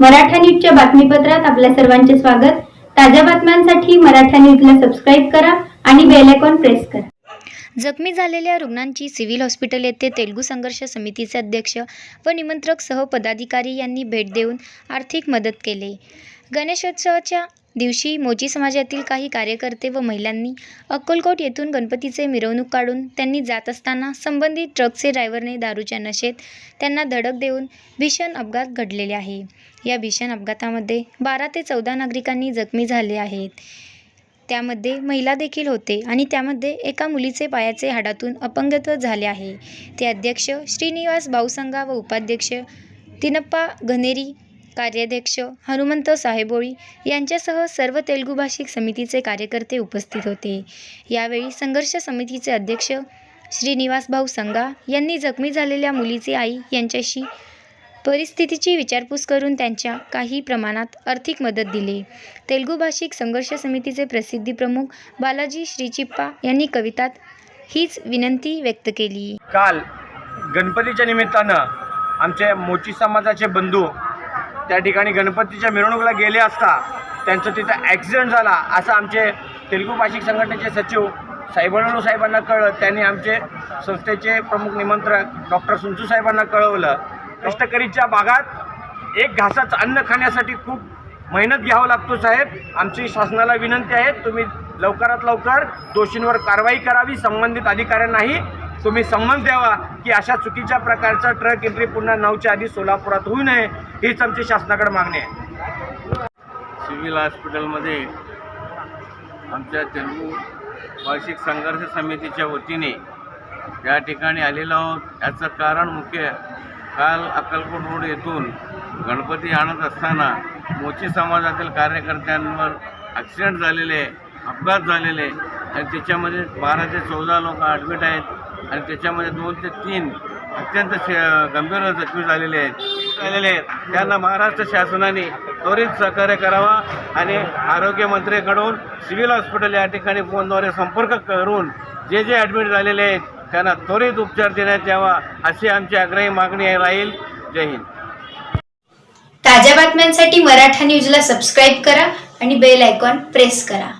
मराठा न्यूजच्या बातमीपत्रात आपल्या सर्वांचे स्वागत. ताज्या बातम्यांसाठी मराठा न्यूजला सबस्क्राईब करा आणि बेल आयकॉन प्रेस करा. जखमी झालेल्या रुग्णांची सिव्हिल हॉस्पिटल येथे तेलुगू संघर्ष समितीचे अध्यक्ष व निमंत्रक सह पदाधिकारी यांनी भेट देऊन आर्थिक मदत केली. गणेशोत्सवाच्या दिवशी मोची समाजातील काही कार्यकर्ते व महिलांनी अक्कलकोट येथून गणपतीचे मिरवणूक काढून त्यांनी जात असताना संबंधित ट्रकचे ड्रायव्हरने दारूच्या नशेत त्यांना धडक देऊन भीषण अपघात घडलेले आहे. या भीषण अपघातामध्ये बारा ते चौदा नागरिकांनी जखमी झाले आहेत. त्यामध्ये महिला देखील होते आणि त्यामध्ये एका मुलीचे पायाचे हाडातून अपंगत्व झाले आहे. ते अध्यक्ष श्रीनिवास भाऊसंगा व उपाध्यक्ष तिनप्पा घनेरी कार्याध्यक्ष हनुमंत साहेबोळी यांच्यासह सर्व तेलुगू भाषिक समितीचे कार्यकर्ते उपस्थित होते. यावेळी संघर्ष समितीचे अध्यक्ष श्रीनिवास भाऊ संगा यांनी जखमी झालेल्या मुलीची आई यांच्याशी परिस्थितीची विचारपूस करून त्यांच्या काही प्रमाणात आर्थिक मदत दिली. तेलुगू भाषिक संघर्ष समितीचे प्रसिद्धी प्रमुख बालाजी श्रीचिप्पा यांनी कवितात हीच विनंती व्यक्त केली. काल गणपतीच्या निमित्तानं आमचे मोची समाजाचे बंधू त्या ठिकाणी गणपतीच्या मिरवणुकीला गेले असता त्यांचं तिथं ॲक्सिडेंट झाला असं आमचे तेलुगू भाषिक संघटनेचे सचिव साहेबानू साहेबांना कळलं. त्यांनी आमचे संस्थेचे प्रमुख निमंत्रक डॉक्टर सुंचू साहेबांना कळवलं. कष्टकरीच्या भागात एक घासाचं अन्न खाण्यासाठी खूप मेहनत घ्यावं लागतो साहेब. आमची शासनाला विनंती आहे तुम्ही लवकरात लवकर दोषींवर कारवाई करावी संबंधित अधिकाऱ्यांनाही तुम्ही संमत द्यावा की अशा चुकीच्या प्रकारचा ट्रक एंट्री पुन्हा नऊच्या आधी सोलापुरात होऊ नये हीच आमची शासनाकडे मागणी आहे. सिव्हिल हॉस्पिटलमध्ये आमच्या तेलुगू भाषिक संघर्ष समितीच्या वतीने या ठिकाणी आलेलो आहोत. याचं कारण मुख्य काल अक्कलकोट रोड येथून गणपती आणत असताना मोची समाजातील कार्यकर्त्यांवर ॲक्सिडेंट झालेले अपघात झालेले आणि त्याच्यामध्ये बारा ते चौदा लोक ॲडमिट आहेत. आणि त्याच्यामध्ये दोन ते तीन अत्यंत गंभीर जखमी झालेले आहेत. झालेले आहेत. त्यांना महाराष्ट्र शासनाने त्वरित सहकार्य करावा आणि आरोग्यमंत्र्यांकडून सिव्हिल हॉस्पिटल या ठिकाणी फोनद्वारे संपर्क करून जे जे ॲडमिट झालेले आहेत त्यांना त्वरित उपचार देण्यात यावा अशी आमची आग्रही मागणी राहील. जय हिंद. ताज्या बातम्यांसाठी मराठा न्यूजला सबस्क्राईब करा आणि बेल आयकॉन प्रेस करा.